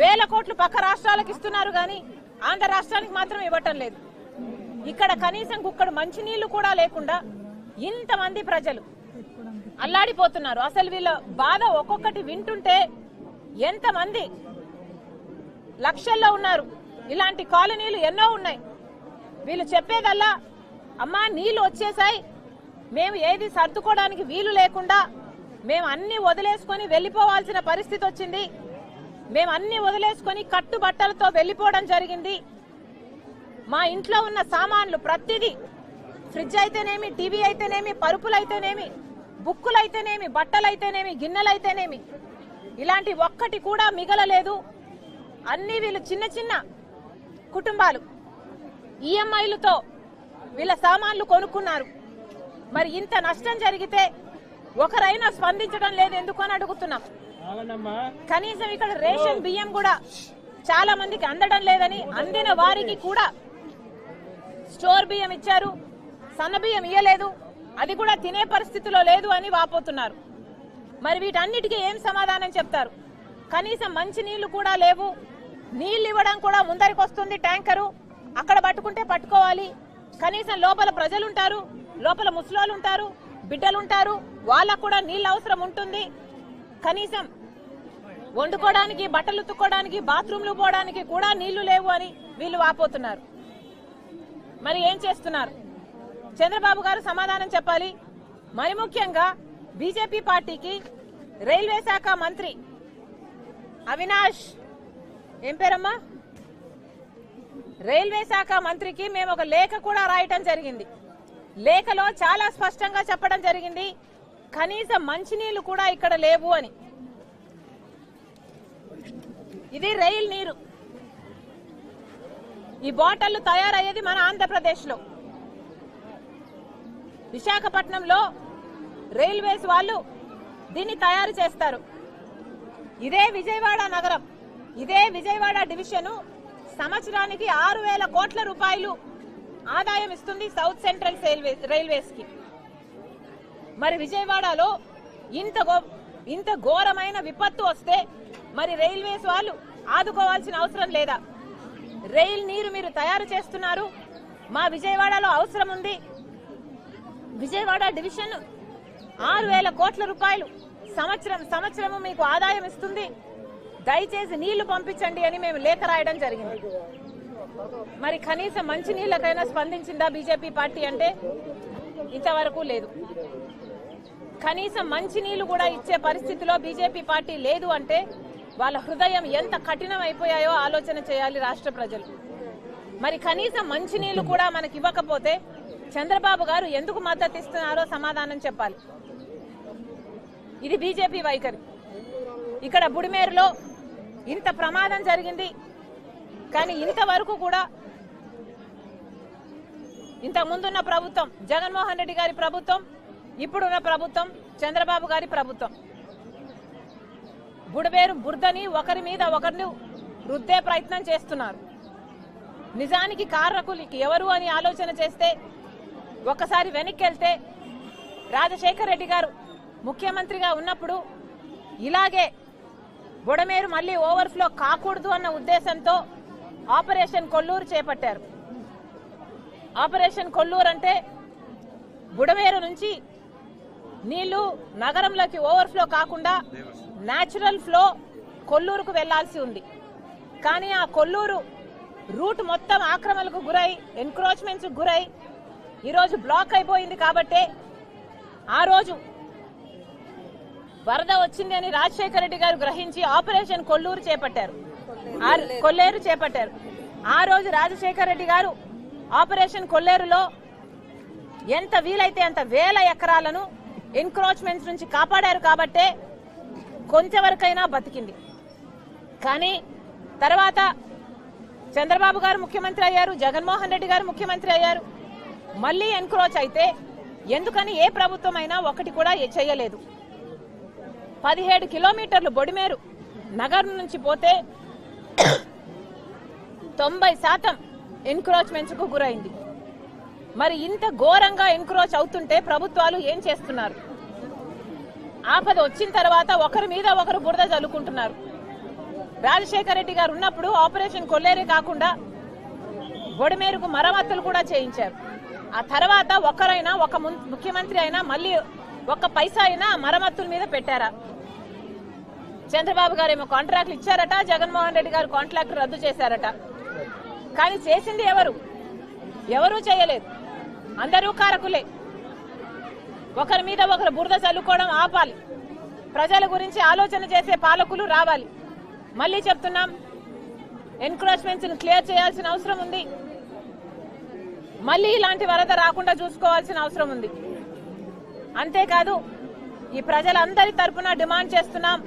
వేల కోట్లు పక్క రాష్ట్రాలకు ఇస్తున్నారు కానీ ఆంధ్ర రాష్ట్రానికి మాత్రం ఇవ్వటం లేదు. ఇక్కడ కనీసం కుక్కడు మంచినీళ్ళు కూడా లేకుండా ఇంతమంది ప్రజలు అల్లాడిపోతున్నారు. అసలు వీళ్ళ బాధ ఒక్కొక్కటి వింటుంటే ఎంతమంది లక్షల్లో ఉన్నారు. ఇలాంటి కాలనీలు ఎన్నో ఉన్నాయి. వీళ్ళు చెప్పేదల్లా అమ్మా నీళ్ళు వచ్చేసాయి మేము ఏది సర్దుకోవడానికి వీలు లేకుండా మేము అన్ని వదిలేసుకొని వెళ్ళిపోవాల్సిన పరిస్థితి వచ్చింది. మేము అన్ని వదిలేసుకొని కట్టుబట్టలతో వెళ్ళిపోవడం జరిగింది. మా ఇంట్లో ఉన్న సామాన్లు ప్రతిదీ ఫ్రిడ్జ్ అయితేనేమి టీవీ అయితేనేమి పరుపులు అయితేనేమి బుక్కులు అయితేనేమి బట్టలు అయితేనేమి గిన్నెలు అయితేనేమి ఇలాంటి ఒక్కటి కూడా మిగలలేదు. అన్ని వీళ్ళు చిన్న చిన్న కుటుంబాలు. ఈఎంఐలతో వీళ్ళ సామాన్లు కొనుక్కున్నారు. మరి ఇంత నష్టం జరిగితే ఒకరైనా స్పందించడం లేదు ఎందుకు అని అడుగుతున్నాం. కనీసం ఇక్కడ రేషన్ బియ్యం కూడా చాలా మందికి అందడం లేదని అందిన వారికి కూడా స్టోర్ బియ్యం ఇచ్చారు. సన్న బియ్యం ఇయ్యలేదు. అది కూడా తినే పరిస్థితిలో లేదు అని వాపోతున్నారు. మరి వీటన్నిటికీ ఏం సమాధానం చెప్తారు? కనీసం మంచి నీళ్ళు కూడా లేవు. నీళ్ళు ఇవ్వడం కూడా ముందరికి వస్తుంది ట్యాంకరు. అక్కడ పట్టుకుంటే పట్టుకోవాలి. కనీసం లోపల ప్రజలు ఉంటారు లోపల ముసలోళ్ళు ఉంటారు బిడ్డలు ఉంటారు వాళ్ళకు కూడా నీళ్ళు అవసరం ఉంటుంది. కనీసం వండుకోవడానికి బట్టలు ఉతుక్కోవడానికి బాత్రూంలు పోవడానికి కూడా నీళ్ళు లేవు అని వీళ్ళు వాపోతున్నారు. మరి ఏం చేస్తున్నారు? చంద్రబాబు గారు సమాధానం చెప్పాలి. మరి ముఖ్యంగా బీజేపీ పార్టీకి రైల్వే శాఖ మంత్రి అవినాష్ ఏం పేరమ్మా? రైల్వే శాఖ మంత్రికి మేము ఒక లేఖ కూడా రాయటం జరిగింది. లేఖలో చాలా స్పష్టంగా చెప్పడం జరిగింది. కనీసం మంచినీళ్ళు కూడా ఇక్కడ లేవు అని. ఇది రైల్ నీరు. ఈ బాటిళ్ళు తయారయ్యేది మన ఆంధ్రప్రదేశ్లో విశాఖపట్నంలో రైల్వేస్ వాళ్ళు దీన్ని తయారు చేస్తారు. ఇదే విజయవాడ నగరం. ఇదే విజయవాడ డివిజను సంవత్సరానికి ఆరు వేల కోట్ల రూపాయలు ఆదాయం ఇస్తుంది సౌత్ సెంట్రల్ రైల్వేస్కి మరి విజయవాడలో ఇంత ఇంత ఘోరమైన విపత్తు వస్తే మరి రైల్వేస్ వాళ్ళు ఆదుకోవాల్సిన అవసరం లేదా? రైల్ నీరు మీరు తయారు చేస్తున్నారు. మా విజయవాడలో అవసరం ఉంది. విజయవాడ డివిజన్ ఆరు వేల కోట్ల రూపాయలు సంవత్సరం సంవత్సరము మీకు ఆదాయం ఇస్తుంది. దయచేసి నీళ్ళు పంపించండి అని మేము లేఖ రాయడం జరిగింది. మరి కనీసం మంచి నీళ్ళకైనా స్పందించిందా బీజేపీ పార్టీ అంటే? ఇంతవరకు లేదు. కనీసం మంచి నీళ్ళు కూడా ఇచ్చే పరిస్థితిలో బీజేపీ పార్టీ లేదు అంటే వాళ్ళ హృదయం ఎంత కఠినమైపోయాయో ఆలోచన చేయాలి రాష్ట్ర ప్రజలు. మరి కనీసం మంచి నీళ్ళు కూడా మనకి ఇవ్వకపోతే చంద్రబాబు గారు ఎందుకు మద్దతు ఇస్తున్నారో సమాధానం చెప్పాలి. ఇది బీజేపీ వైఖరి. ఇక్కడ బుడిమేరులో ఇంత ప్రమాదం జరిగింది. కానీ ఇంతవరకు కూడా ఇంత ముందున్న ప్రభుత్వం జగన్మోహన్ రెడ్డి గారి ప్రభుత్వం ఇప్పుడున్న ప్రభుత్వం చంద్రబాబు గారి ప్రభుత్వం. బుడబేరు బురదని ఒకరి మీద ఒకరిని రుద్దే ప్రయత్నం చేస్తున్నారు. నిజానికి కారకులకి ఎవరు అని ఆలోచన చేస్తే ఒకసారి వెనక్కి వెళ్తే రాజశేఖర్ రెడ్డి గారు ముఖ్యమంత్రిగా ఉన్నప్పుడు ఇలాగే బుడమేరు మళ్ళీ ఓవర్ఫ్లో కాకూడదు అన్న ఉద్దేశంతో ఆపరేషన్ కొల్లూరు చేపట్టారు. ఆపరేషన్ కొల్లూరు అంటే బుడమేరు నుంచి నీళ్ళు నగరంలోకి ఓవర్ఫ్లో కాకుండా న్యాచురల్ ఫ్లో కొల్లూరుకు వెళ్ళాల్సి ఉంది. కానీ ఆ కొల్లూరు రూట్ మొత్తం ఆక్రమణకు గురై ఎన్క్రోచ్మెంట్స్ గురై ఈరోజు బ్లాక్ అయిపోయింది కాబట్టే ఆ రోజు వరద వచ్చింది అని రాజశేఖర రెడ్డి గారు గ్రహించి ఆపరేషన్ కొల్లూరు చేపట్టారు. ఆ- కొల్లేరు చేపట్టారు. ఆ రోజు రాజశేఖర రెడ్డి గారు ఆపరేషన్ కొల్లేరులో ఎంత వీలైతే అంత వేల ఎకరాలను ఎన్క్రోచ్మెంట్స్ నుంచి కాపాడారు కాబట్టే కొంతవరకైనా బతికింది. కానీ తర్వాత చంద్రబాబు గారు ముఖ్యమంత్రి అయ్యారు జగన్మోహన్ రెడ్డి గారు ముఖ్యమంత్రి అయ్యారు. మళ్ళీ ఎన్క్రోచ్ అయితే ఎందుకని ఏ ప్రభుత్వం అయినా ఒకటి కూడా చేయలేదు. పదిహేడు కిలోమీటర్లు బొడిమేరు నగరం నుంచి పోతే తొంభై శాతం ఎన్క్రోచ్మెంట్స్కు గురైంది. మరి ఇంత ఘోరంగా ఎన్క్రోచ్ అవుతుంటే ప్రభుత్వాలు ఏం చేస్తున్నారు? ఆపద వచ్చిన తర్వాత ఒకరి మీద ఒకరు బురద చల్లుకుంటున్నారు రాజశేఖర రెడ్డి గారు ఉన్నప్పుడు ఆపరేషన్ కొల్లేరే కాకుండా బొడిమేరుకు మరమ్మతులు కూడా చేయించారు. ఆ తర్వాత ఒకరైనా ఒక ముఖ్యమంత్రి అయినా మళ్ళీ ఒక్క పైసా అయినా మరమ్మతుల మీద పెట్టారా? చంద్రబాబు గారు ఏమో కాంట్రాక్ట్లు ఇచ్చారట జగన్మోహన్ రెడ్డి గారు కాంట్రాక్ట్ రద్దు చేశారట. కానీ చేసింది ఎవరు? ఎవరూ చేయలేదు. అందరూ కారకులే. ఒకరి మీద ఒకరు బురద చల్లుకోవడం ఆపాలి. ప్రజల గురించి ఆలోచన చేసే పాలకులు రావాలి. మళ్ళీ చెప్తున్నాం ఎన్క్రోచ్మెంట్స్ క్లియర్ చేయాల్సిన అవసరం ఉంది. మళ్ళీ ఇలాంటి వరద రాకుండా చూసుకోవాల్సిన అవసరం ఉంది. అంతేకాదు ఈ ప్రజలందరి తరఫున డిమాండ్ చేస్తున్నాం